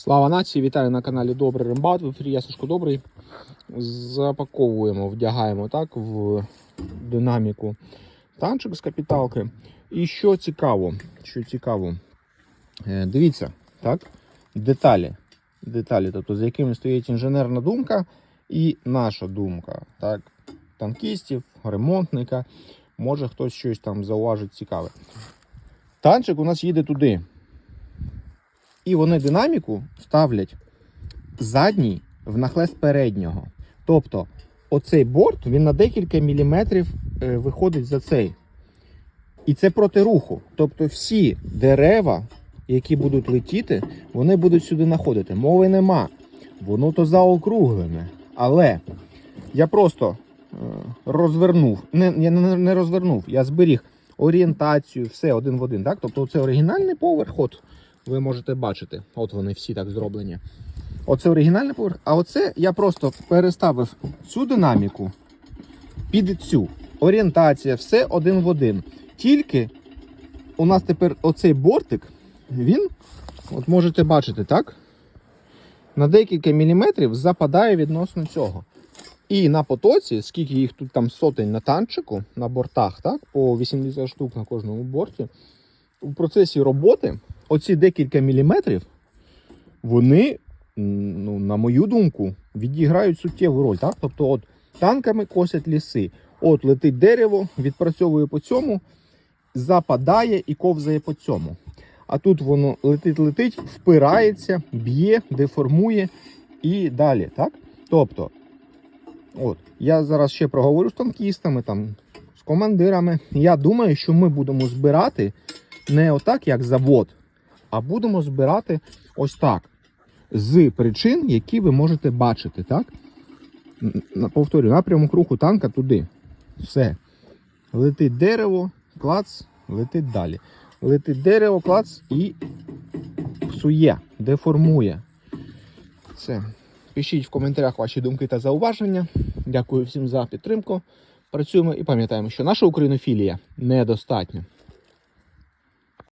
Слава нації! Вітаю на каналі Добрий Рембат. В ефірі я Сашко Добрий. Запаковуємо, вдягаємо так в динаміку танчик з капіталки. І що цікаво, що цікаво, е, дивіться, так, деталі. Деталі, тобто за якими стоїть інженерна думка і наша думка, так, танкістів, ремонтника. Може хтось щось там зауважить цікаве. Танчик у нас їде туди. І вони динаміку ставлять задній в нахлест переднього. Тобто, оцей борт він на декілька міліметрів е, виходить за цей. І це проти руху. Тобто всі дерева, які будуть летіти, вони будуть сюди знаходити. Мови нема. Воно то заокруглене. Але я просто е, розвернув. Не, я не розвернув, я зберіг орієнтацію, все один в один. Так? Тобто це оригінальний поверх. От ви можете бачити. От вони всі так зроблені. Оце оригінальний поверх, а оце я просто переставив цю динаміку під цю. Орієнтація, все один в один. Тільки у нас тепер оцей бортик, він, от можете бачити, так? На декілька міліметрів западає відносно цього. І на потоці, скільки їх тут там сотень на танчику, на бортах, так, по 80 штук на кожному борті, у процесі роботи оці декілька міліметрів, вони, ну, на мою думку, відіграють суттєву роль. Так? Тобто, от танками косять ліси. От летить дерево, відпрацьовує по цьому, западає і ковзає по цьому. А тут воно летить-летить, впирається, б'є, деформує і далі. Так? Тобто, от, я зараз ще проговорю з танкістами, там, з командирами. Я думаю, що ми будемо збирати не отак, як завод, а будемо збирати ось так. З причин, які ви можете бачити, так? Повторюю, напрямок руху танка туди. Все. Летить дерево, клац, летить далі. Летить дерево, клац і псує, деформує. Все. Пишіть в коментарях ваші думки та зауваження. Дякую всім за підтримку. Працюємо і пам'ятаємо, що наша українофілія недостатня.